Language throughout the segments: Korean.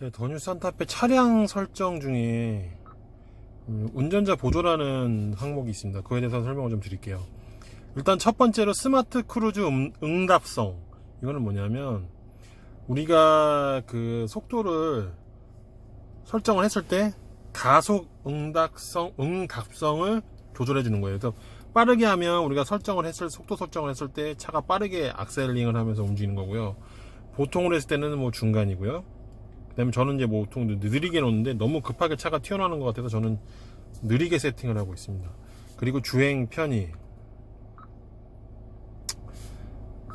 네, 더뉴 산타페 차량 설정 중에 음, 운전자 보조라는 항목이 있습니다. 그거에 대해서 설명을 좀 드릴게요. 일단 첫 번째로 스마트 크루즈 음- 응답성. 이거는 뭐냐면 우리가 그 속도를 설정을 했을 때 가속 응답성 응답성을 조절해 주는 거예요. 그래서 빠르게 하면 우리가 설정을 했을 속도 설정을 했을 때 차가 빠르게 악셀링을 하면서 움직이는 거고요. 보통으로 했을 때는 뭐 중간이고요. 그다음에 저는 이제 뭐 보통 느리게 놓는데 너무 급하게 차가 튀어나오는 것 같아서 저는 느리게 세팅을 하고 있습니다. 그리고 주행 편의.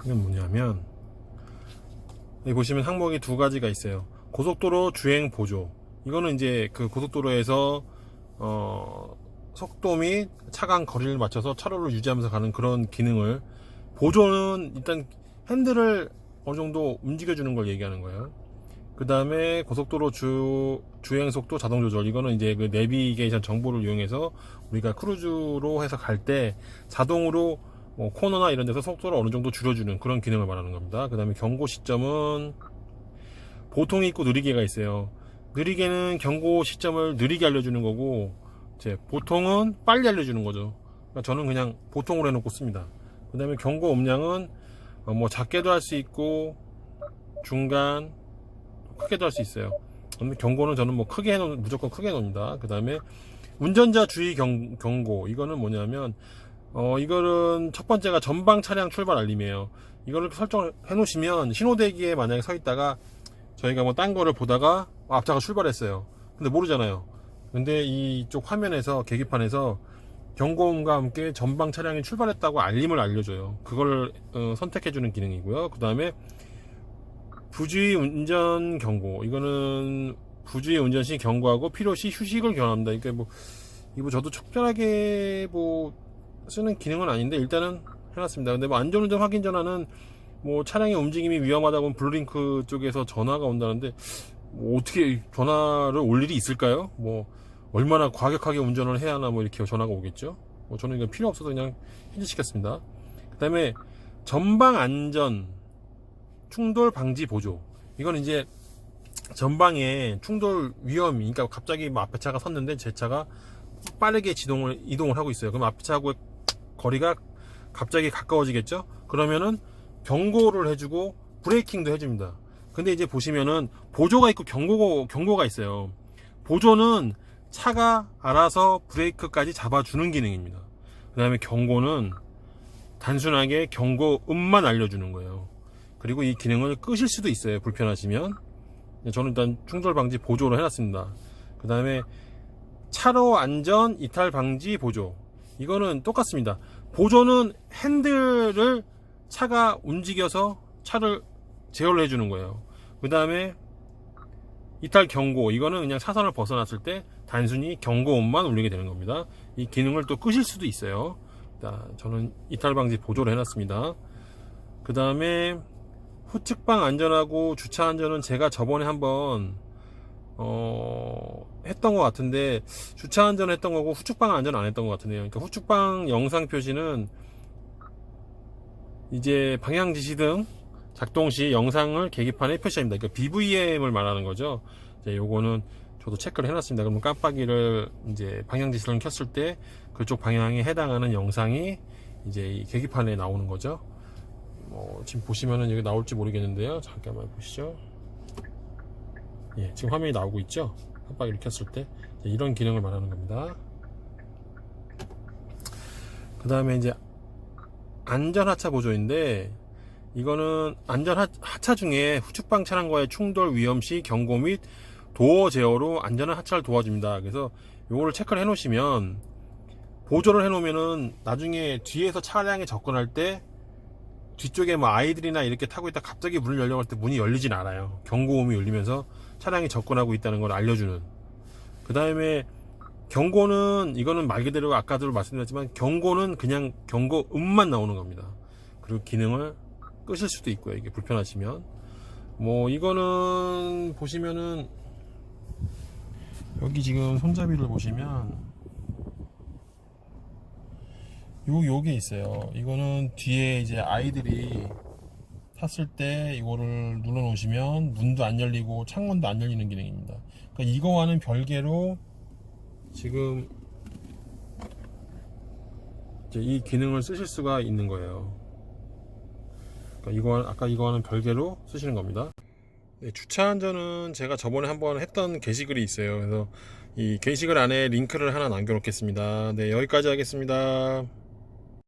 이건 뭐냐면 여기 보시면 항목이 두 가지가 있어요. 고속도로 주행 보조. 이거는 이제 그 고속도로에서 어 속도 및 차간 거리를 맞춰서 차로를 유지하면서 가는 그런 기능을 보조는 일단 핸들을 어느 정도 움직여주는 걸 얘기하는 거예요. 그 다음에 고속도로 주, 주행 속도 자동 조절. 이거는 이제 그 내비게이션 정보를 이용해서 우리가 크루즈로 해서 갈 때 자동으로 뭐 코너나 이런 데서 속도를 어느 정도 줄여주는 그런 기능을 말하는 겁니다. 그 다음에 경고 시점은 보통이 있고 느리게가 있어요. 느리게는 경고 시점을 느리게 알려주는 거고, 이제 보통은 빨리 알려주는 거죠. 그러니까 저는 그냥 보통으로 해놓고 씁니다. 그 다음에 경고 음량은 어, 뭐 작게도 할 수 있고, 중간, 크게도 할 수 있어요. 경고는 저는 뭐 크게 해놓, 무조건 크게 해놓습니다. 그 다음에 운전자 주의 경, 경고. 이거는 뭐냐면, 어, 이거는 첫 번째가 전방 차량 출발 알림이에요. 이거를 설정을 해놓으시면 신호대기에 만약에 서 있다가 저희가 뭐 딴 거를 보다가 어, 앞차가 출발했어요. 근데 모르잖아요. 근데 이쪽 화면에서 계기판에서 경고음과 함께 전방 차량이 출발했다고 알림을 알려줘요. 그걸 어, 선택해주는 기능이고요. 그 다음에 부주의 운전 경고. 이거는 부주의 운전 시 경고하고 필요 시 휴식을 경합니다. 그러니까 뭐 이거 저도 적절하게 뭐 쓰는 기능은 아닌데 일단은 해놨습니다. 근데 뭐 안전운전 확인 전화는 뭐 차량의 움직임이 위험하다고 블루링크 쪽에서 전화가 온다는데 뭐 어떻게 전화를 올 일이 있을까요? 뭐 얼마나 과격하게 운전을 해야 하나 뭐 이렇게 전화가 오겠죠? 뭐 저는 이거 필요 없어서 그냥 해지시켰습니다. 그 다음에 전방 안전 충돌 방지 보조. 이건 이제 전방에 충돌 위험이, 그러니까 갑자기 뭐 앞에 차가 섰는데 제 차가 빠르게 지동을, 이동을 하고 있어요. 그럼 앞에 차하고 거리가 갑자기 가까워지겠죠? 그러면은 경고를 해주고 브레이킹도 해줍니다. 근데 이제 보시면은 보조가 있고 경고, 경고가 있어요. 보조는 차가 알아서 브레이크까지 잡아주는 기능입니다. 그 다음에 경고는 단순하게 경고음만 알려주는 거예요. 그리고 이 기능을 끄실 수도 있어요. 불편하시면. 저는 일단 충돌 방지 보조로 해놨습니다. 그 다음에 차로 안전 이탈 방지 보조. 이거는 똑같습니다. 보조는 핸들을 차가 움직여서 차를 제어를 해주는 거예요. 그 다음에 이탈 경고. 이거는 그냥 차선을 벗어났을 때 단순히 경고음만 울리게 되는 겁니다. 이 기능을 또 끄실 수도 있어요. 자, 저는 이탈 방지 보조를 해놨습니다. 그 다음에 후측방 안전하고 주차 안전은 제가 저번에 한번 어, 했던 것 같은데 주차 안전 했던 거고 후측방 안전 안 했던 것 같은데요. 그러니까 후측방 영상 표시는 이제 방향 지시 등 작동 시 영상을 계기판에 표시합니다. 그러니까 BVM을 말하는 거죠. 이제 요거는 저도 체크를 해놨습니다. 그러면 깜빡이를 이제 방향 지시를 켰을 때 그쪽 방향에 해당하는 영상이 이제 이 계기판에 나오는 거죠. 뭐 지금 보시면은 여기 나올지 모르겠는데요. 잠깐만 보시죠. 예, 지금 화면이 나오고 있죠. 깜빡이를 켰을 때 이제 이런 기능을 말하는 겁니다. 그 다음에 이제 안전 하차 보조인데 이거는 안전 하- 하차 중에 후측방 차량 과의 충돌 위험 시 경고 및 도어 제어로 안전한 하차를 도와줍니다. 그래서 요거를 체크를 해 놓으시면 보조를 해 놓으면은 나중에 뒤에서 차량에 접근할 때 뒤쪽에 뭐 아이들이나 이렇게 타고 있다 갑자기 문을 열려고 할 때 문이 열리진 않아요. 경고음이 울리면서 차량이 접근하고 있다는 걸 알려주는. 그 다음에 경고는 이거는 말 그대로 아까도 말씀드렸지만 경고는 그냥 경고음만 나오는 겁니다. 그리고 기능을 끄실 수도 있고요. 이게 불편하시면. 뭐 이거는 보시면은 여기 지금 손잡이를 보시면 요 요게 있어요. 이거는 뒤에 이제 아이들이 탔을 때 이거를 눌러 놓으시면 문도 안 열리고 창문도 안 열리는 기능입니다. 그러니까 이거와는 별개로 지금 이제 이 기능을 쓰실 수가 있는 거예요. 그러니까 이거 아까 이거와는 별개로 쓰시는 겁니다. 네, 주차 안전은 제가 저번에 한번 했던 게시글이 있어요. 그래서 이 게시글 안에 링크를 하나 남겨놓겠습니다. 네, 여기까지 하겠습니다.